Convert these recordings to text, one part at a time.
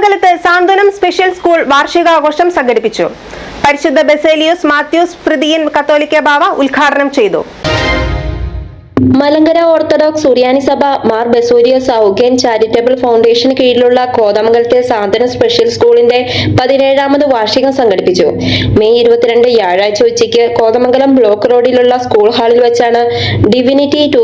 കോതമംഗലത്ത് സാന്ത്വനം special school വാർഷികാഘോഷം സംഘടിപ്പിച്ചു. പരിശുദ്ധ ബെസേലിയോസ് മാത്യൂസ് പ്രതിയൻ കത്തോലിക്ക ബാവ ഉദ്ഘാടനം ചെയ്തു. മലങ്കര ഓർത്തഡോക്സ് സുറിയാനി സഭ മാർ ബസോരിയസ് ഔഗേൻ ചാരിറ്റബിൾ ഫൗണ്ടേഷന് കീഴിലുള്ള കോതമംഗലത്തെ സാന്ത്വന സ്പെഷ്യൽ സ്കൂളിന്റെ പതിനേഴാമത് വാർഷികം സംഘടിപ്പിച്ചു. മെയ് ഇരുപത്തിരണ്ട് വ്യാഴാഴ്ച ഉച്ചയ്ക്ക് കോതമംഗലം ബ്ലോക്ക് റോഡിലുള്ള സ്കൂൾ ഹാളിൽ വെച്ചാണ് ഡിവിനിറ്റി ടൂ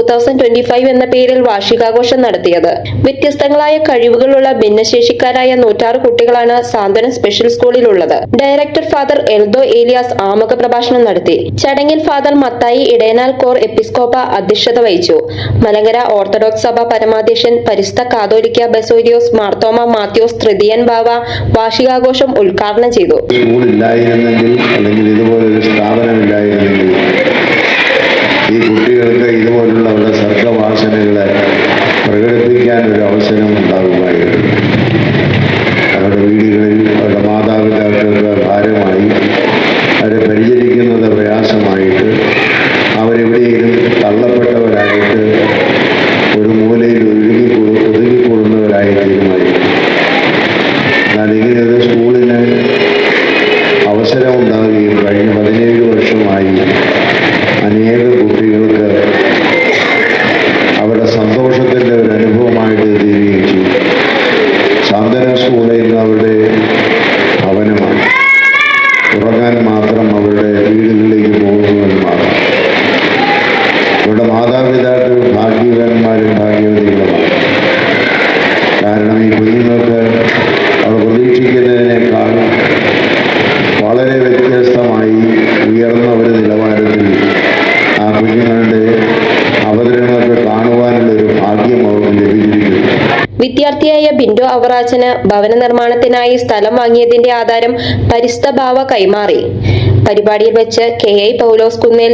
എന്ന പേരിൽ വാർഷികാഘോഷം നടത്തിയത്. വ്യത്യസ്തങ്ങളായ കഴിവുകളുള്ള ഭിന്നശേഷിക്കാരായ നൂറ്റാറ് കുട്ടികളാണ് സാന്ത്വന സ്പെഷ്യൽ സ്കൂളിലുള്ളത്. ഡയറക്ടർ ഫാദർ എൽദോ ഏലിയാസ് ആമുഖ പ്രഭാഷണം നടത്തി. ചടങ്ങിൽ father Mathai Edayanal cor episcopa അധ്യക്ഷത വഹിച്ചു. മലങ്കര ഓർത്തഡോക്സ് സഭ പരമാധ്യക്ഷൻ പരിസ്ഥ കാതോലിക്ക ബസോരിയോസ് മാർത്തോമ മാത്യോസ് തൃതീയൻ ബാവ വാർഷികാഘോഷം ഉദ്ഘാടനം ചെയ്തു. അല്ലെങ്കിൽ ഇതുപോലൊരു സ്ഥാപനമില്ലായിരുന്നെങ്കിൽ ഈ കുട്ടികൾക്ക് ഇതുപോലുള്ള സർഗവാസനകളെ പ്രകടിപ്പിക്കാൻ ഒരു അവസരം ഉണ്ടാകുമായിരുന്നു. കഴിഞ്ഞ പതിനേഴ് വർഷമായി അനേക കുട്ടികൾക്ക് അവരുടെ സന്തോഷത്തിന്റെ ഒരു അനുഭവമായിട്ട് തീരുകയും ചെയ്തു സാന്ത്വന സ്കൂളിൽ നിന്ന് അവരുടെ വിദ്യാർത്ഥിയായ ബിൻഡോ അവറാച്ചന് ഭവന നിർമ്മാണത്തിനായി സ്ഥലം വാങ്ങിയതിന്റെ ആധാരം പരിസ്ഥഭാവ കൈമാറി. പരിപാടിയിൽ വെച്ച് കെ ഐ പൗലോസ് കുന്നേൽ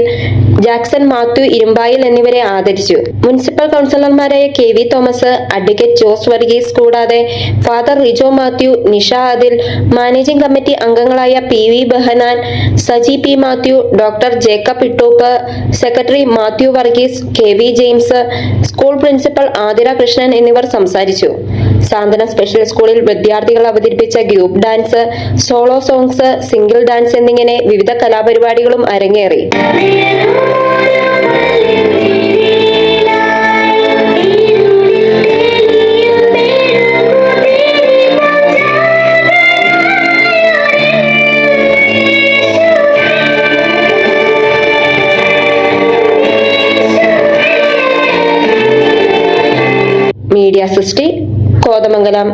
ജാക്സൺ മാത്യു ഇരുമ്പായിൽ എന്നിവരെ ആദരിച്ചു. മുനിസിപ്പൽ കൗൺസിലർമാരായ K V Thomas advocate Jose Varghese കൂടാതെ father Rijo Mathew Nisha Adil managing committee അംഗങ്ങളായ P V Bahanan Saji P Mathew doctor Jacob Ittoop secretary Mathew Varghese K V James school principal Athira Krishnan എന്നിവർ സംസാരിച്ചു. Santhwana special സ്കൂളിൽ വിദ്യാർത്ഥികൾ അവതരിപ്പിച്ച group dance solo songs single dance എന്നിങ്ങനെ വിവിധ കലാപരിപാടികളും അരങ്ങേറി. മീഡിയ സൃഷ്ടി கோதமங்கலம்